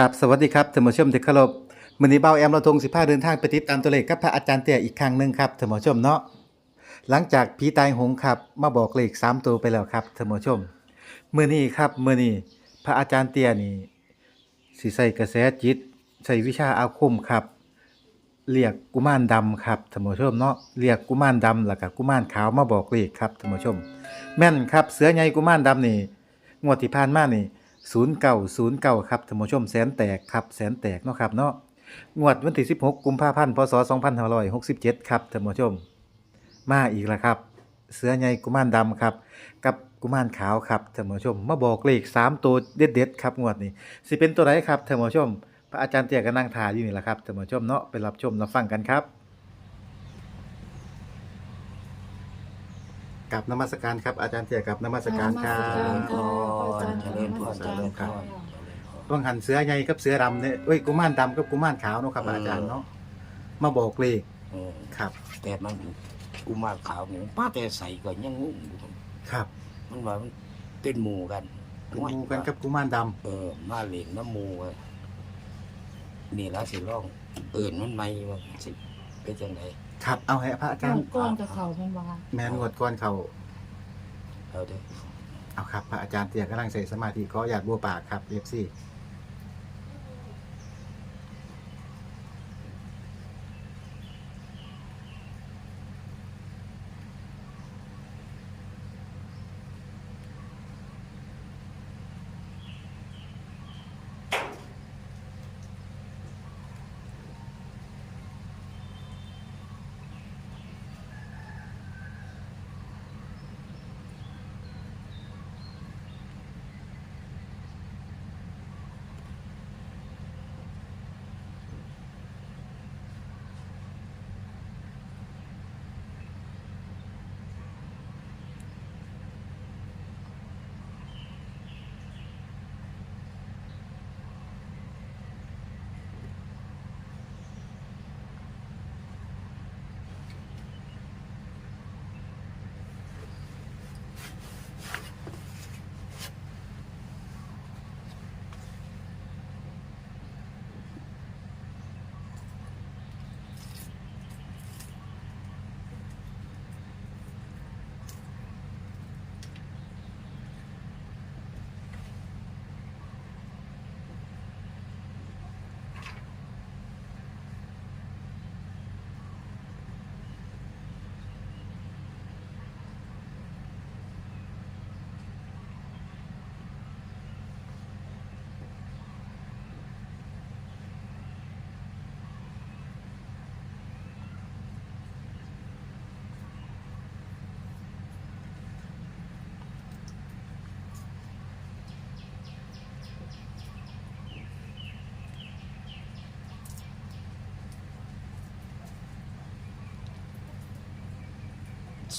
กับสวัสดีครับท่านผู้ชมที่เคารพมือนี้เบาแอมเราทง15เดินทางไปติดตามตัวเลขกับพระอาจารย์เตี้ยอีกครั้งหนึ่งครับท่านผู้ชมเนาะหลังจากผีตายหงครับมาบอกเลข3ตัวไปแล้วครับท่านผู้ชมมือนี้ครับมือนี้พระอาจารย์เตี้ยนี่สิใส่กระแสจิตใส่วิชาอาคมครับเรียกกุมารดำครับท่านผู้ชมเนาะเรียกกุมารดำแล้วก็กุมารขาวมาบอกเลขครับท่านผู้ชม แม่นครับเสือใหญ่กุมารดำนี่งวดที่ผ่านมานี่ 0909ครับท่านผู้ชมแสนแตกครับแสนแตกเนาะครับเนาะงวดวันที่ 16 กุมภาพันธ์พศ2567 ครับท่านผู้ชม มาอีกแล้วครับ เสือใหญ่กุมารดำครับ กับกุมารขาวครับท่านผู้ชม มาบอกเลข3ตัวเด็ดๆครับงวดนี้สิเป็นตัวไหนครับท่านผู้ชม พระอาจารย์เตียก็นั่งทายอยู่นี่แหละครับท่านผู้ชมเนาะไปรับชมรับฟังกันครับ กับนมัสการครับอาจารย์เตี้ยกับนมัสการครันมัสการบค่ะอาจารย์เจริญพรนมัสการเจริญพรค่ะต้องหันเสือใหญ่กับเสือดำเนี่ยเอ้ยกุมารดำกับกุมารขาวเนาะครับอาจารย์เนาะมาบอกเลขเออครับแต่มันกูมาขาวหมูป้าแต่ใส่ก็ยังงงอยู่ครับมันว่ามันเป็นหมู่กันเป็นหมูกันกับกุมารดเออ มาเล่นน้ำหมูกันนี่ละสิร้อง เอิ่นมันไม่ว่าสิเป็นจังไดำ ครับเอาให้พระอาจาก้รอนย์ก้อนกับเขาเป็นว่าแมนงวดก่อนเขาเอาเด้อเอาครับ พระอาจารย์เตี้ยกำลังใส่สมาธิขออยากบัวปากครับเอฟซี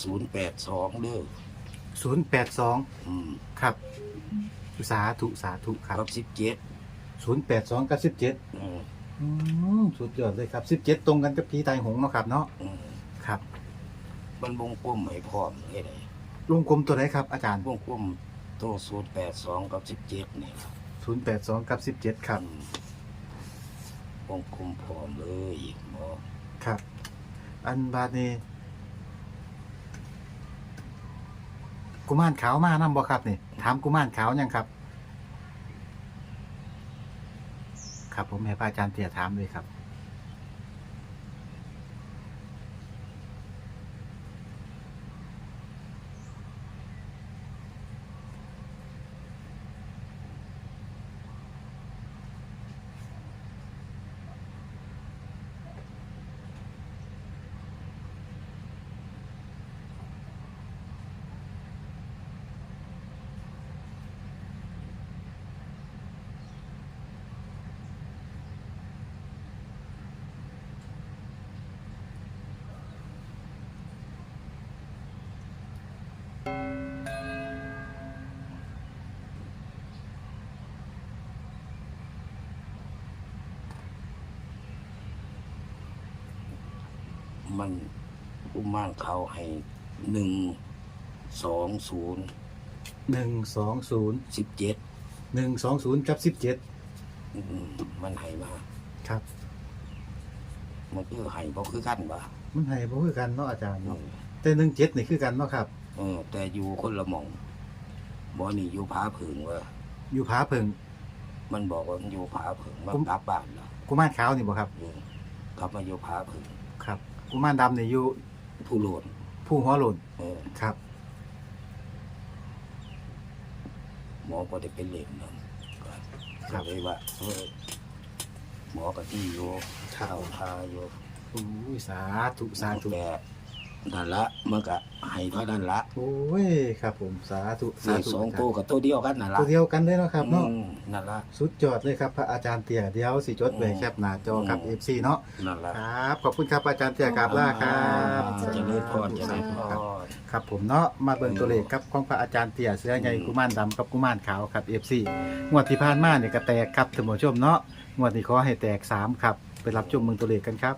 ศูนย์แปดสองเด้อศูนย์แปดสองอืมครับสาธุสาธุครับกับสิบเจ็ดศูนย์แปดสองกับสิบเจ็ดอืมอืมสุดยอดเลยครับสิบเจ็ดตรงกันกับผีตายโหงเนาะครับเนาะอืมครับมันวงกลมให้พร้อมเฮ็ดไดวงกลมตัวไหนครับอาจารย์วงกลมโตศูนย์แปดสองกับสิบเจ็ดนี่ครับศูนย์แปดสองกับสิบเจ็ดครับ อืมวงกลมพร้อมเลยหมอครับ อันบาดนี้ กุมารขาวมานำบ่ครับนี่ถามกุมารขาวยังครับ ครับผมให้พระอาจารย์เตี่ยถามเลยครับ มันอุมานเขาให้หนึ่งสองศูนย์หนึ่งสองศูนย์สิบเจ็ดหนึ่งสองศูนย์กับสิบเจ็ดอืมมันให้มาครับ มันคือให้บ่คือกันบ่มันให้บ่คือกันเนาะอาจารย์อืเนาะมแต่หนึ่งเจ็ดนี่คือกันเนาะครับเออแต่อยู่คนละหม่องบ่นี่อยู่ผาผึ่งว่าอยู่ผาเพิงมันบอกว่ามันอยู่ผาผึ่งมาผมกลับบ้านแล้วกุมารขาวนี่บ่ครับอืมกลับมาอยู่ผาผึ่งครับ กุมารดำนี่อยู่ผู้โลดผู้หัวโลนเออครับ หมอก็ได้เป็นเล่นนั่นก็ครับเลยว่าเออหมอก็ที่อยู่ครับ เข้าพาอยู่อุ้ยสาธุสาธุ แต่ นั่นละมันก็ให้เท่านั้นละโอ้ยครับผมสาธุสาเลขธุสองอาจารย์ตัวกับตัวเดียวกันนั่นละตัวเดียวกันเลยเนาะครับเนาะอืมนั่นละ สุดยอดเลยครับพระอาจารย์เตี่ยเดี๋ยวสิจดไว้อืมแคปหน้าจอครับ อืม FC เนาะนั่นละครับขอบคุณครับอาจารย์เตี่ยครับล่าครับเจะเลิญพรเจะเลิญพครับรครับผมเนาะมาเบิ่งตัวเลขครับของพระอาจารย์เตี่ยเสื้อใหญ่อืมกุมารดำกับกุมารขาวครับ FC งวดที่ผ่านมาเนี่ยก็แตกครับท่านผู้ชมเนาะงวดนี้ขอให้แตกสามครับไปรับชมเมืองตัวเลขกันครับ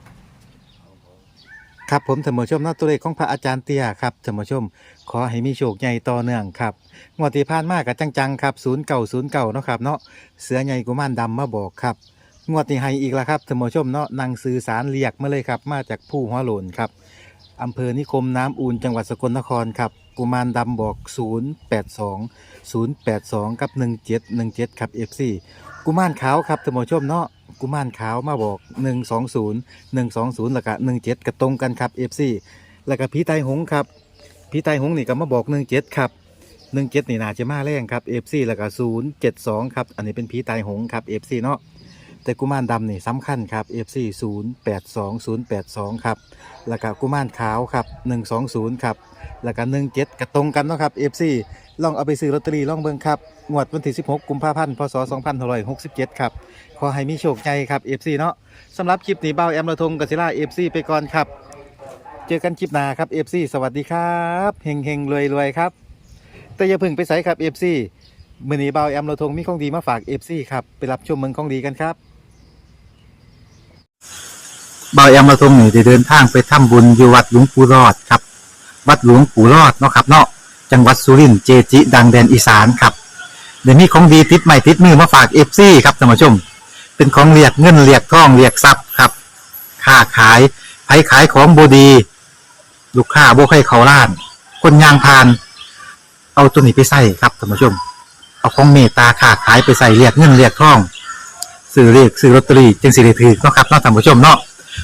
ครับผมท่านผู้ชมนาตัวเลขของพระอาจารย์เตียครับท่านผู้ชม ขอให้มีโชคใหญ่ต่อเนื่องครับงวดที่ผ่านมากับจังๆครับ0 9 0 9เก่าศูนย์เก่านะครับเนาะเสือใหญ่กุมารดำมาบอกครับงวดนี้ให้อีกแล้วครับท่านผู้ชมเนาะนางสื่อสารเรียกมาเลยครับ มาจากผู้หัวโหลนครับอำเภอนิคมน้ำอูนจังหวัดสกลนครครับกุมารดำบอก 082 082 กับ 1717 ครับ FC กุมารขาวครับท่านผู้ชมเนาะกุมารขาวมาบอก 120 120แล้วก็17กระตรงกันครับ FC แล้วก็ผีไตหงครับผีไตหงนี่ก็มาบอก 17 ครับ 17 นี่น่าจะมาแรงครับ FC แล้วก็072 ครับ อันนี้เป็นผีไตหงครับ FC เนาะ แต่กุมารดำนี่สำคัญครับ FC 082 082 ครับ แล้วก็กุมารขาวครับ120 ครับ แล้วก็17กระตรงกันเนาะครับ FC ลองเอาไปซื้อลอตเตอรี่ลองเบิ่งครับ งวดวันที่ 16 กุมภาพันธ์พศ2567 ครับ ขอให้มีโชคใจครับ FC เนาะสำหรับคลิปนี้เบ้าแอมระทงกัสิล่า FC ไปก่อนครับ เจอกันคลิปหน้าครับ FC สวัสดีครับเฮงเฮงรวยรวยครับ แต่อย่าเพึ่งไปใส่ครับ FC มือนี้เบ้าแอมระทงมีของดีมาฝาก FC ครับ ไปรับชมเมืองของดีกันครับ บ้าแอมระทงนี่ได้เดินทางไปทำบุญอยู่วัดหลวงปู่รอดครับ วัดหลวงปู่รอดเนาะครับเนาะจังหวัดสุรินทร์เจจิ ดังแดนอีสานครับเดี๋ยวมีของดีติดใหม่ติดมือมาฝาก FC ครับท่านผู้ชม เป็นของเรียกเงินเรียกทองเรียกทรัพย์ครับค้าขายไผขายของบดี ลูกค้าบ่ให้เขาล้าน คนยางพาน เอาตัวนี้ไปใส่ครับท่านผู้ชม เอาของเมตตาค้าขายไปใส่เรียกเงินเรียกทองซื้อเรียกซื้อลอตเตอรี่จึงสิได้ถือเนาะครับเนาะท่านผู้ชมเนาะ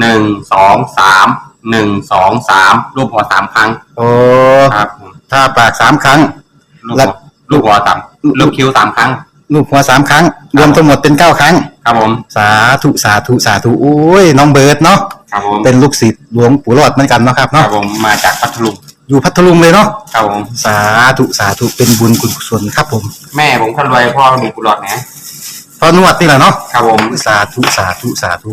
หนึ่งสองสามหนึ่งสองสามรูปหัวสามครั้งโอ้ครับผมถ้าปากสามครั้ง ลูกแล้หัววลูกหัวสามลูกคิ้วสามครั้ง ลูกหัวสามครั้ง รวมทั้งหมดเป็นเก้าครั้ง ครับผมสาธุสาธุสาธุโอ้ยน้องเบิร์ดเนาะครับผมเป็นลูกศิษย์หลวงปู่รอดเหมือนกันเนาะครับครับเนาะผมมาจากพัทลุงอยู่พัทลุงเลยเนาะครับผมสาธุสาธุเป็นบุญกุศลครับผมแม่ผมคนรวยพ่อมีกุหลาบนะพอนวดนี่แหละเนาะครับผม สาธุสาธุสาธุ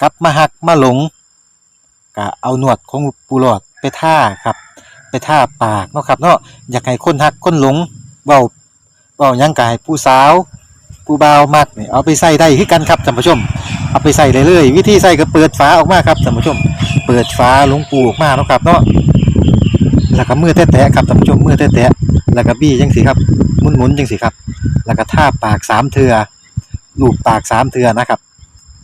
กลับมาหักมาหลงก็เอาหนวดของปูหลอดไปท่าครับ ไปท่าปากเนาะครับเนาะอยากให้คนหักคนหลงเว้าเว้ายังกายผู้สาวผู้บ่าวมักนี่เอาไปใส่ได้คือกันครับท่านผู้ชม เอาไปใส่เลยเลยวิธีใส่ก็เปิดฝาออกมาครับท่านผู้ชม เปิดฝาหลวงปูออกมาเนาะครับเนาะแล้วก็มือแตะๆครับท่านผู้ชมมือแตะๆแล้วก็บี้จังสิครับหมุนๆจังสิครับ แล้วก็ท่าปากสามเทือลูบปากสามเทือนะครับ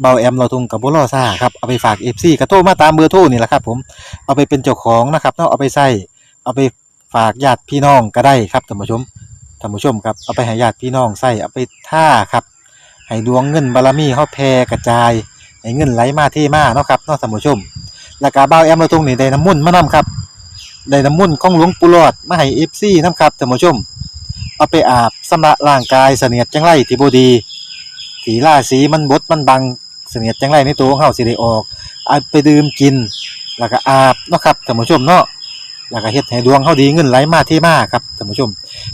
เบาแอมเราทุงกับบุรอซ่าครับเอาไปฝากเอฟซีกระโทรมาตามเบอร์โทรนี่แหละครับผมเอาไปเป็นเจ้าของนะครับเนาะเอาไปใส่เอาไปฝากญาติพี่น้องก็ได้ครับท่านผู้ชมท่านผู้ชมครับเอาไปให้ญาติพี่น้องใส่เอาไปท่าครับให้ดวงเงินบารมีเขาแผ่กระจายให้เงินไหลมาเทมาเนาะครับเนาะท่านผู้ชมแล้วก็เบาแอมเราทุงนี่ได้น้ำมุ่นมานํครับได้น้ำมุ่นของหลวงปู่หลอดมาให้เอฟซีนํครับท่านผู้ชมเอาไปอาบสำระร่างกายเสนียดจังไรที่บดีสีล่าสีมันบดมันบัง เสนียดจังไรในตัวของเฮาสิได้ออกเอาไปดื่มกิน แล้วก็อาบเนาะครับท่านผู้ชมเนาะแล้วก็เฮ็ดให้ดวงเฮาดีเงินไหลมาเทมาครับท่านผู้ชม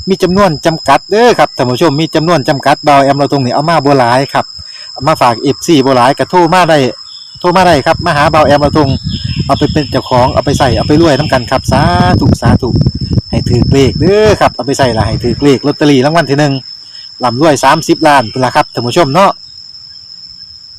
มีจำนวนจำกัดเด้อครับท่านผู้ชมมีจำนวนจำกัดเบาแอมเราตรงนี้เอามาบ่หลายครับเอามาฝาก FC บ่หลายก็โทรมาได้โทรมาได้ครับมาหาเบาแอมเราตรงเอาไปเป็นเจ้าของเอาไปใส่เอาไปรวยนํกันครับสาธุสาธุให้ถือเลขเด้อครับเอาไปใส่ละให้ถือเลขลอตเตอรี่รางวัลที่หนึ่งลำรวย30ล้านเป็นละครับท่านผู้ชมเนาะ